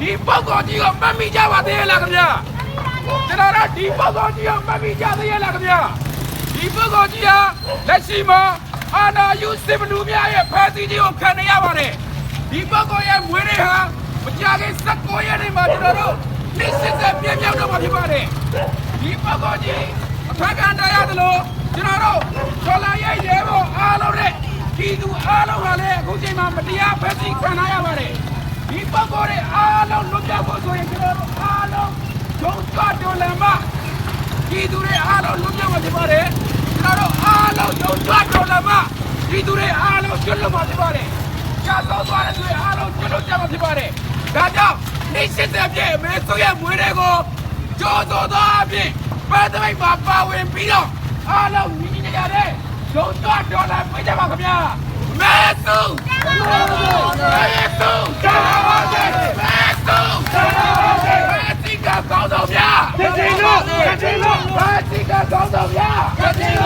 ဒီပုဂ္ဂိုလ်ကြီးကိုမှတ်မိကြပါသေးရဲ့လားခင်ဗျာကျွန်တော်တို့ဒီပုဂ္ဂိုလ်ကြီးကိုမှတ်မိကြသေးရဲ့လားခင်ဗျာဒီပုဂ္ဂိုလ်ကြီးဟာလက်ရှိမှာအာနာယုစစ်ဘလူများရဲ့ဖမ်းဆီးခြင်းကိုခံနေရပါတယ်ဒီပုဂ္ဂိုလ်ရဲ့မွေးနေ့ဟာမကြာခင်16ရက်နေ့မှာကျွန်တော်တို့နေ့စစ်ဆက်ပြည့်မြောက်တော့မှာဖြစ်ပါတယ်ဒီပုဂ္ဂိုလ်ကြီးအထက်ကန်တရားသလိုကျွန်တော်တို့ဒေါ်လာရဲ့ရဲဘော်အားလုံးနဲ့ဒီသူအားလုံးဟာလည်းအခုချိန်မှာမတရားဖမ်းဆီးခံရရပါတယ် ဒီပ တ်ပေါ်တဲ့အားလုံးလွတ်မြောက်ဖို့ဆိုရင်ကျွန်တော်တို့အားလုံးဂျုံကတော်လမ်းမဒီသူတွေအားလုံးလွတ်မြောက်မှာဖြစ်ပါတယ်ကျွန်တော်တို့အားလုံးဂျုံကတော်လမ်းမဒီသူတွေအားလုံးကျွတ်လွတ်မှာဖြစ်ပါတယ်ကြာတော့သွားတဲ့သူတွေအားလုံးကျွတ်လွတ်ကြမှာဖြစ်ပါတယ်ဒါကြောင့်နေစစ်တဲ့ပြည့်အမေဆိုရဲ့မွေးတွေကိုကြောတော်သောအပြင်ပတ်သက်မှာပါဝင်ပြီးတော့အားလုံးညီညီကြတဲ့ဂျုံကတော်လမ်းပြကြပါခင်ဗျာမဲစုမဲစုကာဝတ်မဲစုကာဝတ်မဲတိကကောင်းတော်ဗျာ တချင်လို့တ ချင်လို့မဲတိကကောင်းတော်ဗျာတချင်